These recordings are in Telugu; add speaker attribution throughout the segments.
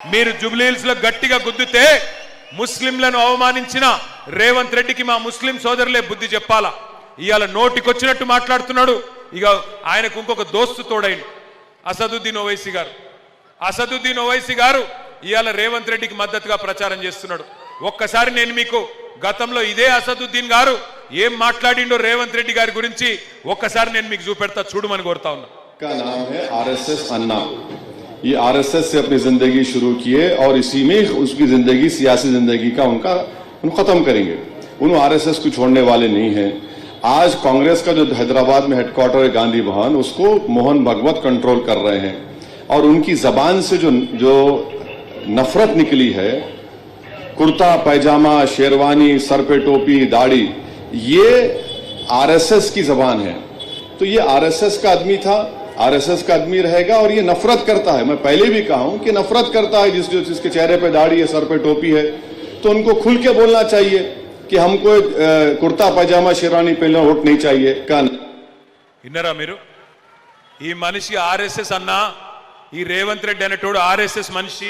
Speaker 1: మీరు జుబ్లీహిల్స్లో గట్టిగా గుద్దితే ముస్లింలను అవమానించిన రేవంత్ రెడ్డికి మా ముస్లిం సోదరులే బుద్ధి చెప్పాలా? ఇవాళ నోటికొచ్చినట్టు మాట్లాడుతున్నాడు. ఇక ఆయనకు ఇంకొక దోస్తు తోడైంది అసదుద్దీన్ ఓవైసీ గారు. అసదుద్దీన్ ఓవైసీ గారు ఇవాళ రేవంత్ రెడ్డికి మద్దతుగా ప్రచారం చేస్తున్నాడు. ఒక్కసారి నేను మీకు గతంలో ఇదే అసదుద్దీన్ గారు ఏం మాట్లాడిండో రేవంత్ రెడ్డి గారి గురించి ఒక్కసారి నేను మీకు చూపెడతా చూడమని కోరుతా ఉన్నా.
Speaker 2: ये आरएसएस से अपनी ज़िंदगी शुरू किए और इसी में उसकी ज़िंदगी, सियासी ज़िंदगी का उनका उन खत्म करेंगे। उन आरएसएस को छोड़ने वाले नहीं हैं। आज कांग्रेस का जो हैदराबाद में हेडक्वार्टर है, गांधी भवन, उसको मोहन भगवत कंट्रोल कर रहे हैं। और उनकी जबान से जो जो नफरत निकली है, कुर्ता, पैजामा, शेरवानी, सर पे टोपी, दाढ़ी, ये आरएसएस की जबान है। तो ये आरएसएस का आदमी था आरएसएस का आदमी रहेगा और ये नफरत करता है मैं पहले भी कहा हूं कि नफरत करता है जिस जो जिसके चेहरे पे दाढ़ी है सर पे टोपी है तो उनको खुल के बोलना चाहिए कि हमको अ, कुर्ता पैजामा शेरवानी पहनना वोट नहीं चाहिए का
Speaker 1: విన్నరా మీరు ఈ మనిషి ఆర్ఎస్ఎస్ అన్నా ఈ రేవంత్ రెడ్డి అనేటోడు ఆర్ఎస్ఎస్ మనిషి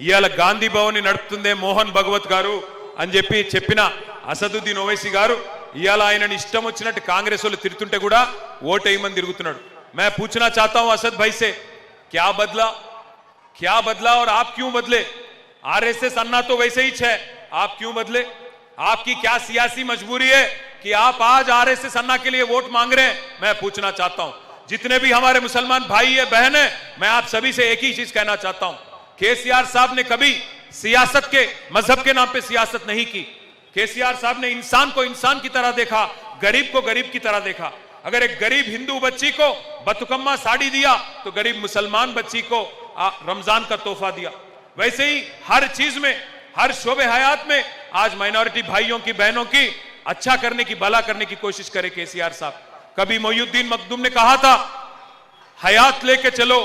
Speaker 1: ఇవాళ గాంధీ భవన్ ని నడుపుతుందే మోహన్ భగవత్ గారు అని చెప్పి చెప్పిన అసదుద్దీన్ ఓవైసీ గారు ఇవాళ ఆయనని ఇష్టం వచ్చినట్టు కాంగ్రెస్ వాళ్ళు తిరుగుతుంటే కూడా ఓటేయమని తిరుగుతున్నాడు मैं पूछना चाहता हूँ असद भाई से, क्या बदला? क्या बदला और आप क्यों बदले? आरएसएस अन्ना तो वैसे ही है आप क्यों बदले? आपकी क्या सियासी मजबूरी है कि आप आज आरएसएस अन्ना के लिए वोट मांग रहे हैं? मैं पूछना चाहता हूँ। जितने भी हमारे मुसलमान भाई है, बहन है, मैं आप सभी से एक ही चीज़ कहना चाहता हूँ। केसीआर साहब ने कभी सियासत के, मज़हब के नाम पे सियासत नहीं की। केसीआर साहब ने इंसान को इंसान की तरह देखा, गरीब को गरीब की तरह देखा। अगर एक गरीब हिंदू बच्ची को बतुकम्मा साड़ी दिया तो गरीब मुसलमान बच्ची को रमज़ान का तोहफा दिया। वैसे ही हर चीज़ में, हर शोबे हयात में, आज माइनॉरिटी भाइयों की, बहनों की अच्छा करने की, भला करने की कोशिश करे केसीआर साहब। कभी मोयुद्दीन मखदूम ने कहा था, हयात लेके चलो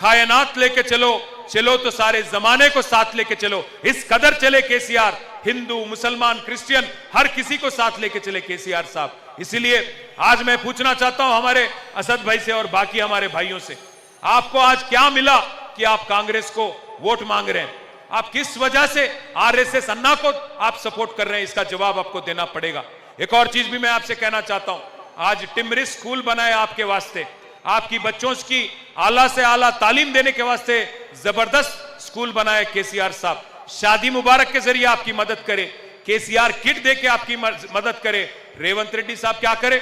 Speaker 1: कायनात लेके चलो चलो तो सारे जमाने को साथ लेके चलो, इस कदर चले केसीआर। हिंदू, मुसलमान, क्रिश्चियन, हर किसी को साथ लेके चले केसीआर साहब। इसीलिए आज मैं पूछना चाहता हूँ हमारे असद भाई से और बाकी हमारे भाइयों से, आपको आज क्या मिला कि आप कांग्रेस को वोट मांग रहे हैं? आप किस वजह से आरएसएस अन्ना को आप सपोर्ट कर रहे हैं? इसका जवाब आपको देना पड़ेगा। एक और चीज़ भी मैं आपसे कहना चाहता हूँ, आज टिमरिस स्कूल बनाए आपके वास्ते, आपकी बच्चों की आला से आला तालीम देने के वास्ते ज़बरदस्त स्कूल बनाए केसीआर साहब। शादी मुबारक के ज़रिए आपकी मदद करे केसीआर किट दे के आपकी मदद करे। रेवंत रेड्डी साहब क्या करे?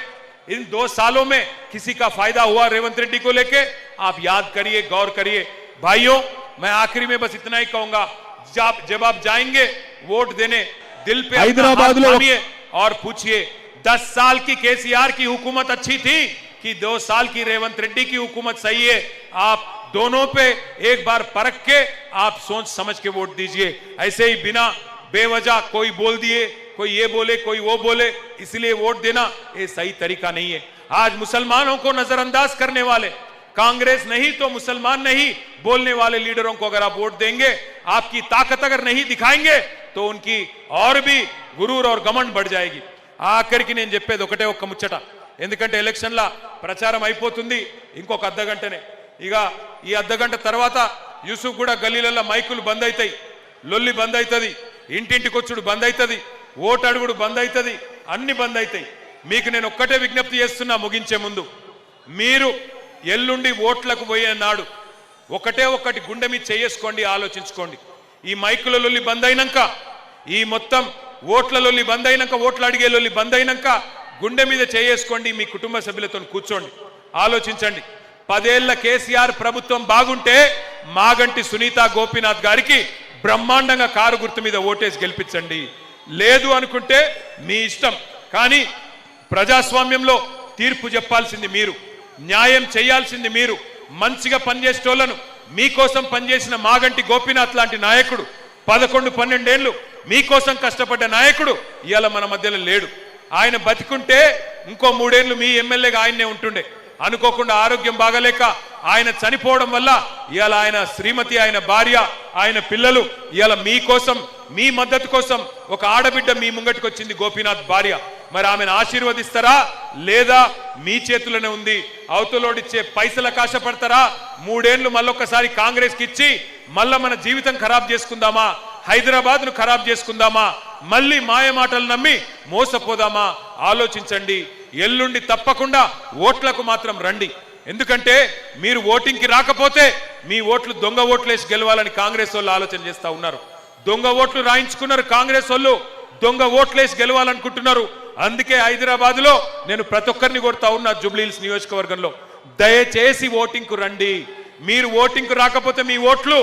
Speaker 1: इन दो सालों में किसी का फ़ायदा हुआ रेवंत रेड्डी को लेके? आप याद करिए गौर करिए। भाइयों मैं आखिरी में बस इतना ही कहूँगा जब जब आप जाएँगे वोट देने दिल पे
Speaker 3: हैदराबाद
Speaker 1: और पूछिए दस साल की केसीआर की हुकूमत अच्छी थी कि दो साल की रेवंत रेड्डी की हुकूमत सही है? आप दोनों पे एक बार परख के आप सोच समझ के वोट दीजिए ऐसे ही बिना बेवजह कोई बोल दिए कोई ये बोले कोई वो बोले इसलिए वोट देना ये सही तरीका नहीं है आज मुसलमानों को नजरअंदाज करने वाले कांग्रेस नहीं तो मुसलमान नहीं बोलने वाले लीडरों को अगर आप वोट देंगे आपकी ताकत अगर नहीं दिखाएंगे तो उनकी और भी గురూర్ और గమండ్ बढ़ जाएगी ఆఖరికి నేను చెప్పేది ఒకటే ఒక్క ముచ్చట ఎందుకంటే ఎలక్షన్ల ప్రచారం అయిపోతుంది ఇంకొక అర్ధ గంటనే ఇక ఈ అర్ధగంట తర్వాత యూసుఫ్ కూడా గల్లీలలో మైకులు బంద్ అవుతాయి లొల్లి బంద్ అవుతుంది ఇంటింటికి వచ్చుడు బంద్ అవుతుంది ఓటు అడుగుడు బంద్ అవుతుంది అన్ని బంద్ అవుతాయి మీకు నేను ఒక్కటే విజ్ఞప్తి చేస్తున్నా ముగించే ముందు. మీరు ఎల్లుండి ఓట్లకు పోయే నాడు ఒకటే ఒక్కటి గుండె మీద చేసుకోండి ఆలోచించుకోండి. ఈ మైకుల లొల్లి బంద్ అయినాక ఈ మొత్తం ఓట్ల లొల్లి బంద్ అయినాక ఓట్లు అడిగే లొల్లి బంద్ అయినాక గుండె మీద చేసుకోండి మీ కుటుంబ సభ్యులతో కూర్చోండి. ఆలోచించండి. పదేళ్ళ కేసీఆర్ ప్రభుత్వం బాగుంటే మాగంటి సునీత గోపీనాథ్ గారికి బ్రహ్మాండంగా కారు గుర్తు మీద ఓటేసి గెలిపించండి. లేదు అనుకుంటే మీ ఇష్టం. కానీ ప్రజాస్వామ్యంలో తీర్పు చెప్పాల్సింది మీరు. న్యాయం చేయాల్సింది మీరు. మంచిగా పనిచేసేటోళ్ళను మీకోసం పనిచేసిన మాగంటి గోపీనాథ్ లాంటి నాయకుడు పదకొండు పన్నెండేళ్ళు మీకోసం కష్టపడ్డ నాయకుడు ఇవాళ మన మధ్యలో లేడు. ఆయన బతికుంటే ఇంకో మూడేళ్ళు మీ ఎమ్మెల్యేగా ఆయన్నే ఉంటుండే. అనుకోకుండా ఆరోగ్యం బాగలేక ఆయన చనిపోవడం వల్ల ఇవాళ ఆయన శ్రీమతి ఆయన భార్య ఆయన పిల్లలు ఇవాళ మీకోసం మీ మద్దతు కోసం ఒక ఆడబిడ్డ మీ ముంగటికి వచ్చింది గోపీనాథ్ భార్య. మరి ఆమెను ఆశీర్వదిస్తారా? లేదా మీ చేతిలోనే ఉంది? అవతలోడిచ్చే పైసల కాశపడతారా మూడేళ్ళు మళ్ళొక్కసారి కాంగ్రెస్కి ఇచ్చి మళ్ళా మన జీవితం ఖరాబ్ చేసుకుందామా? హైదరాబాద్ను ఖరాబ్ చేసుకుందామా? మళ్ళీ మాయ మాటలు నమ్మి మోసపోదామా? ఆలోచించండి. ఎల్లుండి తప్పకుండా ఓట్లకు మాత్రం రండి. ఎందుకంటే మీరు ఓటింగ్కి రాకపోతే మీ ఓట్లు దొంగ ఓట్లేసి గెలవాలని కాంగ్రెస్ వాళ్ళు ఆలోచన చేస్తూ ఉన్నారు. దొంగ ఓట్లు రాయించుకున్నారు కాంగ్రెస్ వాళ్ళు దొంగ ఓట్లేసి గెలవాలనుకుంటున్నారు. అందుకే హైదరాబాద్లో నేను ప్రతి ఒక్కరిని కొడతా ఉన్నా జూబ్లీహిల్స్ నియోజకవర్గంలో. దయచేసి ఓటింగ్కు రండి. మీరు ఓటింగ్కు రాకపోతే మీ ఓట్లు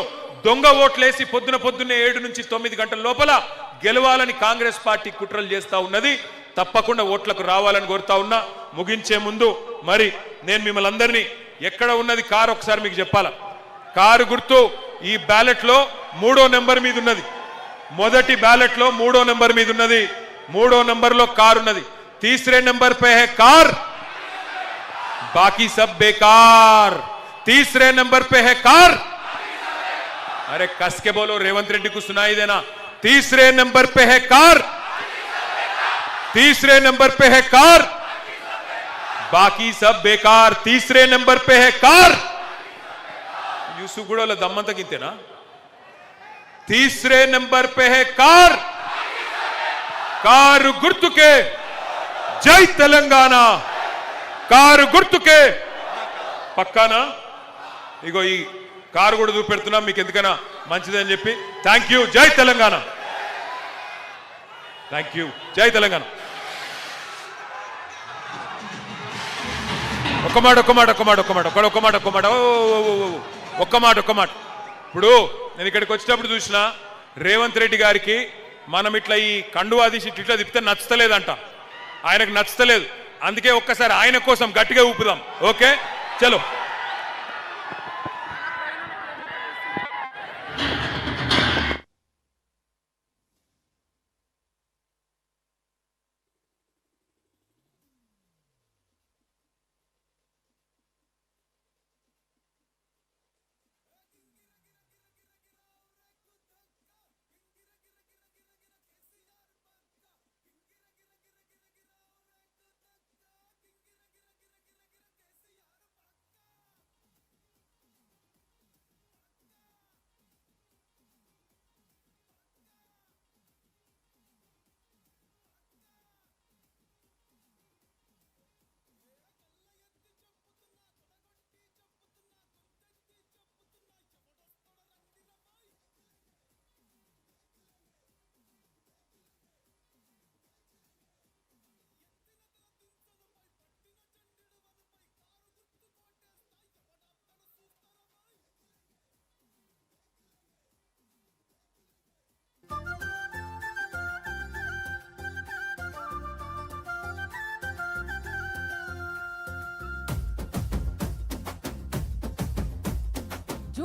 Speaker 1: దొంగ ఓట్లేసి పొద్దున పొద్దున్నే ఏడు నుంచి తొమ్మిది గంటల లోపల గెలవాలని కాంగ్రెస్ పార్టీ కుట్రలు చేస్తా ఉన్నది. తప్పకుండా ఓట్లకు రావాలని కోరుతా ఉన్నా ముగించే ముందు మరి నేను మిమ్మల్ని అందరినీ ఎక్కడ ఉన్నది కారు ఒకసారి మీకు చెప్పాల? కారు గుర్తు ఈ బ్యాలెట్లో మూడో నెంబర్ మీద ఉన్నది. మొదటి బ్యాలెట్లో మూడో నెంబర్ మీద ఉన్నది. మూడో నెంబర్లో కారు ఉన్నది. తీసరే నెంబర్ పే హే కార్. బాకీ సబ్ బేకార్. తీసరే నెంబర్ పే హే కార్. అరే కస్కే బోలో రేవంత్ రెడ్డి కు సునాయి తీసరే నెంబర్ పే హే కార్. तीसरे नंबर पे है कार बाकी सब बेकार तीसरे नंबर पे है कार यूसुफ गुड़ोला दम्मंत गिनतेना तीसरे नंबर पे है कार कार गुर्तु के जय तेलंगाना कार గుర్తు కే పక్కానా ఇగో ఈ కారు కూడా చూపెడుతున్నాం మీకు ఎందుకైనా మంచిదని చెప్పి థ్యాంక్ యూ జై తెలంగాణ థ్యాంక్ యూ జై తెలంగాణ ఒక్క మాట ఒక్క మాట ఒక్క మాట ఒక్క మాట ఒక్క ఒక్క మాట ఒక్క మాట ఓ, ఓ, ఒక్క మాట ఒక్క మాట. ఇప్పుడు నేను ఇక్కడికి వచ్చేటప్పుడు చూసిన రేవంత్ రెడ్డి గారికి మనం ఇట్లా ఈ కండువా తీసి ఇట్లా తిప్పితే నచ్చలేదంట. ఆయనకు నచ్చలేదు. అందుకే ఒక్కసారి ఆయన కోసం గట్టిగా ఊపుదాం. ఓకే? చలో.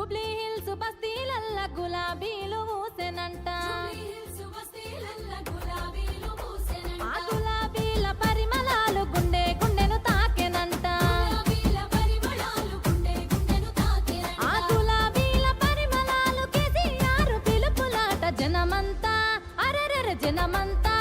Speaker 3: జూబ్లీ హిల్స్ బస్తీలల్ల గులాబీలు ఊసెనంట. పరిమళాలు గుండె గుండెను తాకెనంట. జనమంతా అరరర జనమంతా.